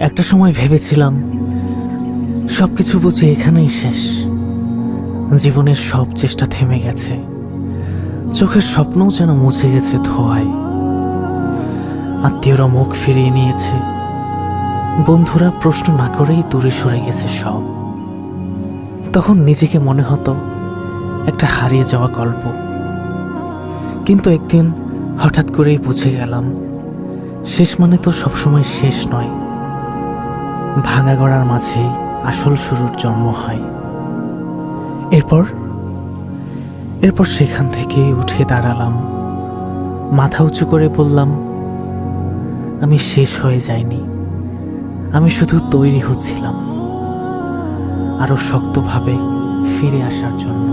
একটা সময় ভেবেছিলাম সব কিছু বুঝি এখানেই শেষ। জীবনের সব চেষ্টা থেমে গেছে। চোখের স্বপ্নও যেন মুছে গেছে ধোয়ায়। আত্মীয়রা মুখ ফিরিয়ে নিয়েছে। বন্ধুরা প্রশ্ন না করেই দূরে সরে গেছে সব। তখন নিজেকে মনে হতো, একটা হারিয়ে যাওয়া গল্প। কিন্তু একদিন হঠাৎ করেই বুঝে গেলাম, শেষ মানে তো সবসময় শেষ নয়। ভাঙা গড়ার মাঝেই আসল শুরুর জন্ম হয়। এরপর এরপর সেখান থেকে উঠে দাঁড়ালাম। মাথা উঁচু করে বললাম, আমি শেষ হয়ে যাইনি। আমি শুধু তৈরি হচ্ছিলাম আরও শক্তভাবে ফিরে আসার জন্য।